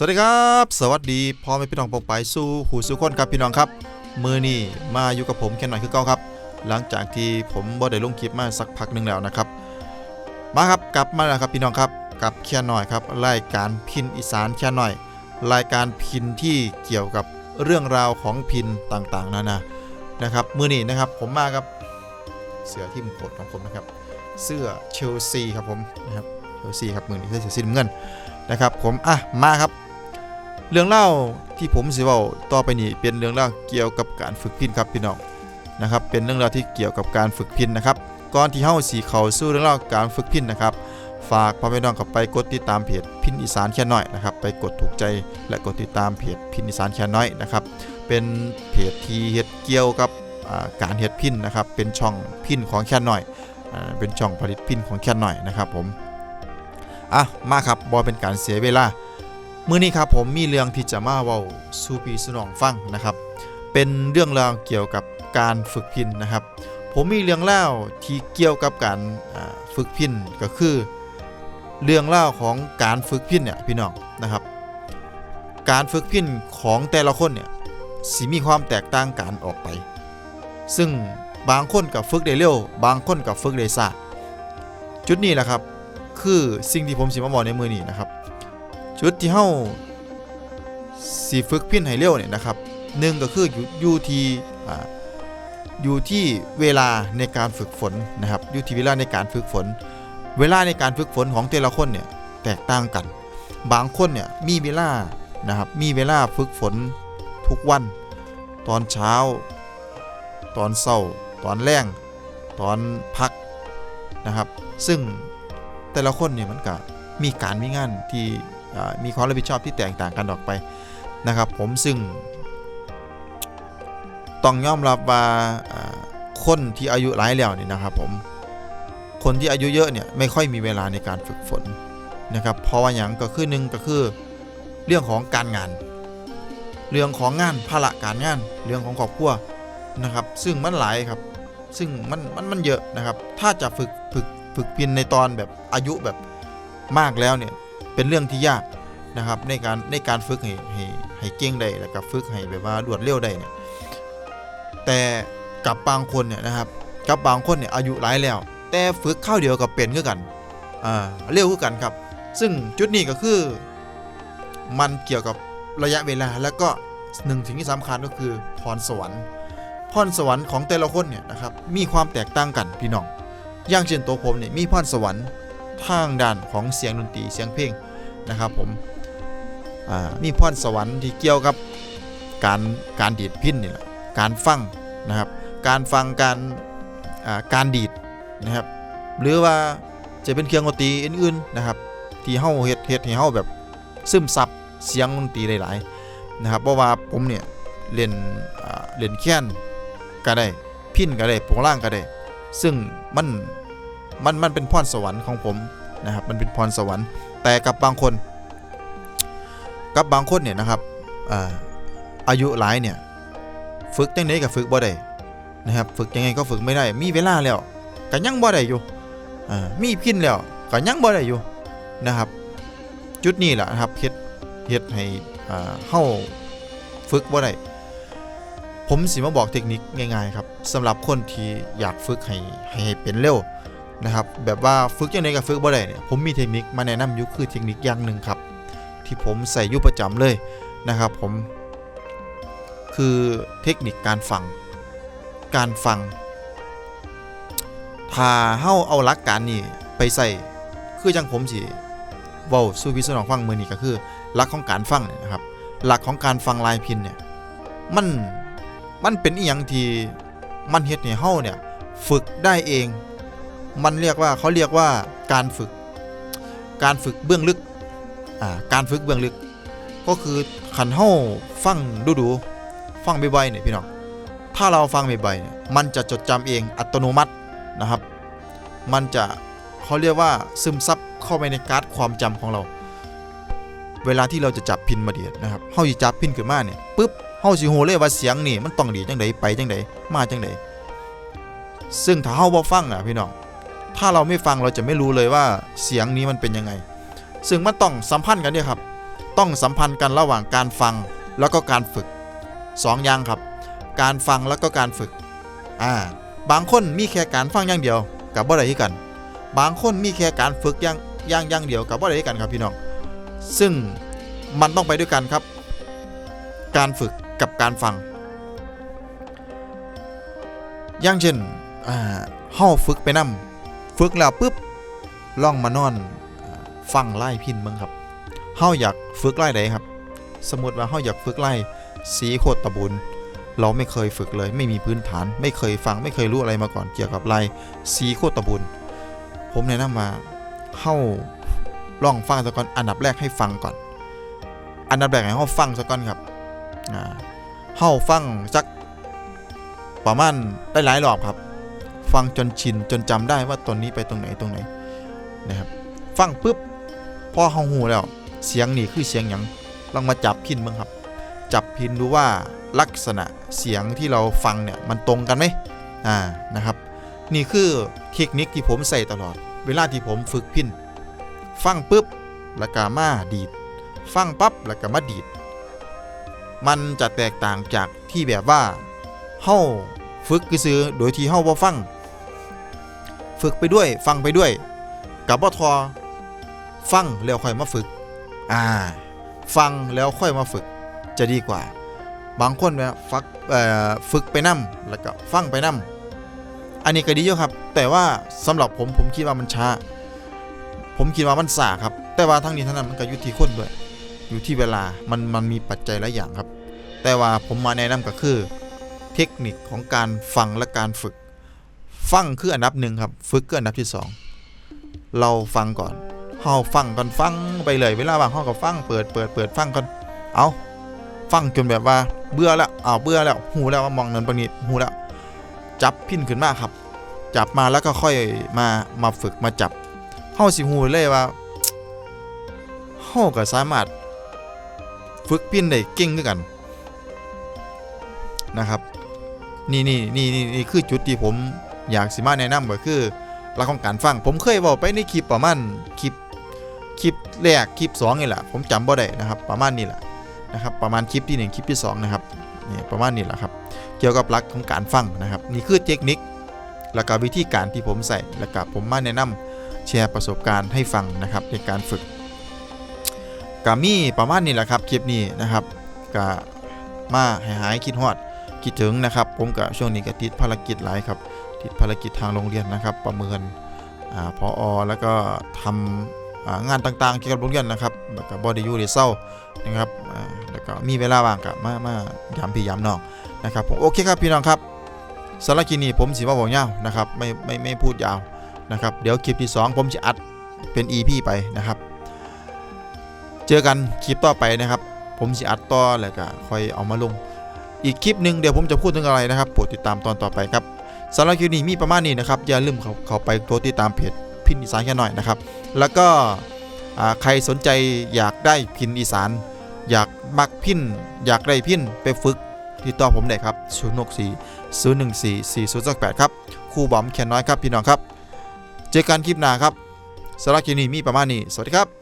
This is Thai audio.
สวัสดีครับ สวัสดีพ่อแม่พี่น้องปองไปสู่หูสู่คนครับพี่น้องครับ มือนี่มาอยู่กับผมแค่หน่อยคือเก่าครับ หลังจากที่ผมบ่ได้ลงคลิปมาสักพักหนึ่งแล้วนะครับ มาครับกลับมาแล้วครับพี่น้องครับกับแค่หน่อยครับรายการพินอีสานแค่หน่อย รายการพินที่เกี่ยวกับเรื่องราวของพินต่างๆนานานะครับ มือนี้นะครับผมมากับเสื้อที่มโปรดของผมนะครับ เสื้อเชลซีครับผมนะครับเชลซีครับมือนี้เสื้อสีน้ำเงินนะครับผมอะมาครับ เรื่องเล่าที่ผมสิเว้าต่อไปนี้เป็นเรื่องเล่าเกี่ยวกับการฝึกพินครับพี่น้องนะครับ เป็นเรื่องราวที่เกี่ยวกับการฝึกพินนะครับ ก่อนที่เฮาสีเขาสู้เรื่องเล่าการฝึกพินนะครับ ฝากพ่อแม่น้องกับไปกดติดตามเพจพินอีสานแค่น้อยนะครับ ไปกดถูกใจและกดติดตามเพจพินอีสานแค่น้อยนะครับ เป็นเพจที่เฮ็ดเกี่ยวกับการเฮ็ดพินนะครับ เป็นช่องพินของแค่น้อย เป็นช่องผลิตพินของแค่น้อยนะครับผม อะ มาครับบอเป็นการเสียเวลา มื้อนี้ครับผมมีเรื่องที่จะมาเว้าสู่พี่สนองฟังนะครับ เป็นเรื่องราวเกี่ยวกับการฝึกพินนะครับ ผมมีเรื่องเล่าที่เกี่ยวกับการฝึกพินก็คือ เรื่องเล่าของการฝึกพินเนี่ยพี่น้องนะครับ การฝึกพินของแต่ละคนเนี่ยสิมีความแตกต่างกันออกไป ซึ่งบางคนกับฝึกได้เร็ว บางคนกับฝึกได้ช้าจุดนี้แหละครับ คือสิ่งที่ผมสิมาบอกในมือนี้นะครับ จุดที่เฮาสิฝึกพินให้เร็วเนี่ยนะครับหนึ่งก็คืออยู่อยู่ที่อ่าอยู่ที่เวลาในการฝึกฝนนะครับอยู่ที่เวลาในการฝึกฝน เวลาในการฝึกฝนของแต่ละคนเนี่ยแตกต่างกัน บางคนเนี่ยมีเวลานะครับมีเวลาฝึกฝนทุกวัน ตอนเช้า ตอนเช้า ตอนแรงตอนพักนะครับ ซึ่งแต่ละคนเนี่ยมันก็มีการมีงานที่ มีความรับผิดชอบที่แตกต่างกันออกไปนะครับผมซึ่งต้องยอมรับว่าคนที่อายุหลายแล้วนี่นะครับผมคนที่อายุเยอะเนี่ยไม่ค่อยมีเวลาในการฝึกฝนนะครับเพราะว่าอย่างก็คือหนึ่งก็คือเรื่องของการงาน เรื่องของงานภาระการงาน เรื่องของครอบครัวนะครับ ซึ่งมันหลายครับซึ่งมันมันมันเยอะนะครับ ถ้าจะฝึกฝึกฝึกเพินในตอนแบบอายุแบบมากแล้วเนี่ย เป็นเรื่องที่ยากนะครับในการในการฝึกให้ให้ให้เก่งได้แล้วก็ฝึกให้แบบว่ารวดเร็วได้เนี่ยแต่กับบางคนเนี่ยนะครับกับบางคนเนี่ยอายุหลายแล้ว แต่ฝึกข้าวเดียวกับเป็นคือกันอ่าเร็วคือกันครับ ซึ่งจุดนี้ก็คือมันเกี่ยวกับระยะเวลาแล้วก็หนึ่งถึงที่สำคัญก็คือพรสวรรค์พรสวรรค์ของแต่ละคนเนี่ยนะครับมีความแตกต่างกันพี่น้อง อย่างเช่นตัวผมเนี่ยมีพรสวรรค์ทางด้านของเสียงดนตรีเสียงเพลง นะครับผมอ่ามีพรสวรรค์ที่เกี่ยวกับการการดีดพินนี่แหละการฟังนะครับ การฟังการอ่าการดีดนะครับ หรือว่าจะเป็นเครื่องดนตรีอื่นๆนะครับ ที่เฮาเฮ็ดเฮ็ดให้เฮาแบบซึมซับเสียงดนตรีหลายๆนะครับ เพราะว่าผมเนี่ยเล่นอ่าเล่นแค้นก็ได้พินก็ได้โปรงล่างก็ได้ ซึ่งมันมันมันเป็นพรสวรรค์ของผม นะครับมันเป็นพรสวรรค์ แต่กับบางคน กับบางคนเนี่ยนะครับอายุหลายเนี่ยฝึกจังไดก็ฝึกบ่ได้นะครับฝึกยังไงก็ฝึกไม่ได้ มีเวลาแล้วก็ยังบ่ได้อยู่มีพินแล้วก็ยังบ่ได้อยู่นะครับ จุดนี้แหละนะครับเฮ็ดเฮ็ดให้อ่าเฮาฝึกบ่ได้ผมสิมาบอกเทคนิคง่ายๆครับสำหรับคนที่อยากฝึกให้ให้เป็นเร็ว นะครับแบบว่าฝึกยังไงก็ฝึกบ่ได้เนี่ยผมมีเทคนิคมาแนะนำอยู่คือเทคนิคอย่างหนึ่งครับ ที่ผมใส่อยู่ประจำเลยนะครับผมคือเทคนิคการฟังการฟัง ถ้าเฮาเอาหลักการนี้ไปใส่คือจังผมสิเว้าสู่พี่สู่น้องฟังมือนี้ก็คือหลักของการฟังเนี่ยนะครับ หลักของการฟังลายพินเนี่ยมันมันเป็นอีหยังที่มันเฮ็ดให้เฮาเนี่ยฝึกได้เอง มันเรียกว่าเขาเรียกว่าการฝึก การฝึกเบื้องลึกการฝึกเบื้องลึก ก็คือขันเฮาฟังดูๆฟังบ่อยๆเนี่ยพี่น้องถ้าเราฟังบ่อยๆเนี่ยมันจะจดจำเองอัตโนมัตินะครับ มันจะเขาเรียกว่าซึมซับเข้าไปในการ์ดความจำของเรา เวลาที่เราจะจับพินมาเดียดนะครับเฮาสิจับพินขึ้นมาเนี่ยปุ๊บเฮาสิโหเลยว่าเสียงนี่มันต้องดีจังไดไปจังไดมาจังไดซึ่งถ้าเฮาบ่ฟังอะพี่น้อง ถ้าเราไม่ฟังเราจะไม่รู้เลยว่าเสียงนี้มันเป็นยังไง ซึ่งมันต้องสัมพันธ์กันเนี่ยครับ ต้องสัมพันธ์กันระหว่างการฟังแล้วก็การฝึกสองอย่างครับ การฟังแล้วก็การฝึก อ่า บางคนมีแค่การฟังอย่างเดียวกับบ่ได้คือกัน บางคนมีแค่การฝึกอย่างอย่างอย่างเดียวกับบ่ได้คือกันครับพี่น้อง ซึ่งมันต้องไปด้วยกันครับ การฝึกกับการฟัง อย่างเช่นอ่าเฮาฝึกไปนำ ฝึกแล้วปุ๊บล่องมานอนฟังไล่พินเบิ่งครับเฮาอยากฝึกไล่ใดครับ สมมติว่าเฮาอยากฝึกไล่สีโคตรตะบุญเราไม่เคยฝึกเลย ไม่มีพื้นฐาน ไม่เคยฟังไม่เคยรู้อะไรมาก่อนเกี่ยวกับไล่สีโคตรตะบุญผมแนะนำมาเฮาลองฟังซะก่อนอันดับแรกให้ฟังก่อน อันดับแรกให้เฮาฟังซะก่อนครับอ่าเฮาฟังสักประมาณได้หลายรอบครับ ฟังจนชินจนจำได้ว่าตนนี้ไปตรงไหนตรงไหนนะครับฟังปุ๊บพอเฮาหูแล้ว เสียงนี่คือเสียงหยังลองมาจับพินบ้างครับ จับพินดูว่าลักษณะเสียงที่เราฟังเนี่ยมันตรงกันไหมอ่านะครับ นี่คือเทคนิคที่ผมใส่ตลอด เวลาที่ผมฝึกพินฟังปุ๊บแล้วก็มาดีด ฟังปั๊บแล้วก็มาดีด มันจะแตกต่างจากที่แบบว่าเฮาฝึกซื้อโดยที่เฮาบ่ฟัง ฝึกไปด้วย ฟังไปด้วย กับบ่ทอฟังแล้วค่อยมาฝึก อ่า ฟังแล้วค่อยมาฝึกจะดีกว่า บางคนเนี่ยฟักเอ่อฝึกไปนํแล้วก็ฟังไปนํอันนี้ก็ดีอยู่ครับ แต่ว่าสำหรับผมผมคิดว่ามันช้า ผมคิดว่ามันสาครับ แต่ว่าทั้งนี้ทั้งนั้นมันก็อยู่ที่คนด้วย อยู่ที่เวลามันมันมีปัจจัยหลายอย่างครับ แต่ว่าผมมาแนะนำก็คือ เทคนิคของการฟังและการฝึก ฟังคืออันดับหนึ่งครับ ฝึกคืออันดับที่สองเราฟังก่อนเฮาฟังก่อนฟังไปเลยเวลาว่างเฮาก็ฟังเปิดเปิดเปิดฟังก่อนเอาฟังจนแบบว่าเบื่อแล้วอ้าเบื่อแล้วหูแล้วว่ามองนั้นบางนิดหูแล้วจับพินขึ้นมาครับ จับมาแล้วก็ค่อยมามาฝึกมาจับเฮาสิหูเลยว่าเฮาก็สามารถฝึกพินได้เก่งคือกันนะครับนี่นี่นี่นี่นี่คือจุดที่ผม อยากสิมาแนะนำก็คือหลักของการฟัง ผมเคยบอกไปในคลิปประมาณคลิปคลิปแรกคลิป2นี่แหละผมจำบ่ได้นะครับประมาณนี้แหละนะครับประมาณคลิปที่ 1 คลิปที่ 2 นะครับนี่ประมาณนี้แหละครับเกี่ยวกับหลักของการฟังนะครับ นี่คือเทคนิคแล้วก็วิธีการที่ผมใส่แล้วก็ผมมาแนะนำแชร์ประสบการณ์ให้ฟังนะครับในการฝึกกามีประมาณนี้แหละครับคลิปนี้นะครับก็มาให้หายคิดฮอดคิดถึงนะครับ ผมกับช่วงนี้ก็ติดภารกิจหลายครับ ติดภารกิจทางโรงเรียนนะครับ ประเมินอพออแล้วก็ทำอ่างานต่างๆเกี่ยวกับโรงเรียนนะครับแล้วก็บอดี้ยูเดเศร้านะครับแล้วก็มีเวลาว่างกับมามายามพี่ยามน้องนะครับผมโอเคครับพี่น้องครับสำหรับคลินีผมสิว่าบอกยาวนะครับไม่ไม่ไม่พูดยาวนะครับเดี๋ยวคลิปที่ 2 ผมจะอัดเป็น EP ไปนะครับ เจอกันคลิปต่อไปนะครับ ผมสิอัดต่อแล้วก็ค่อยเอามาลง อีกคลิปหนึ่งเดี๋ยวผมจะพูดถึงอะไรนะครับโปรดติดตามตอนต่อไปครับ สำหรับคลิปนี้มีประมาณนี้นะครับ อย่าลืมเขาเขาไปโทรติดตามเพจพินอีสานแค่หน่อยนะครับ แล้วก็ใครสนใจอยากได้พินอีสาน อยากมักพินอยากได้พินไปฝึกติดต่อผมได้ครับ 0 6 4 0 1 4 4 0 2 8ครับครูบอมแคนน้อยครับพี่น้องครับ เจอกันคลิปหน้าครับสำหรับคลิปนี้มีประมาณนี้ สวัสดีครับ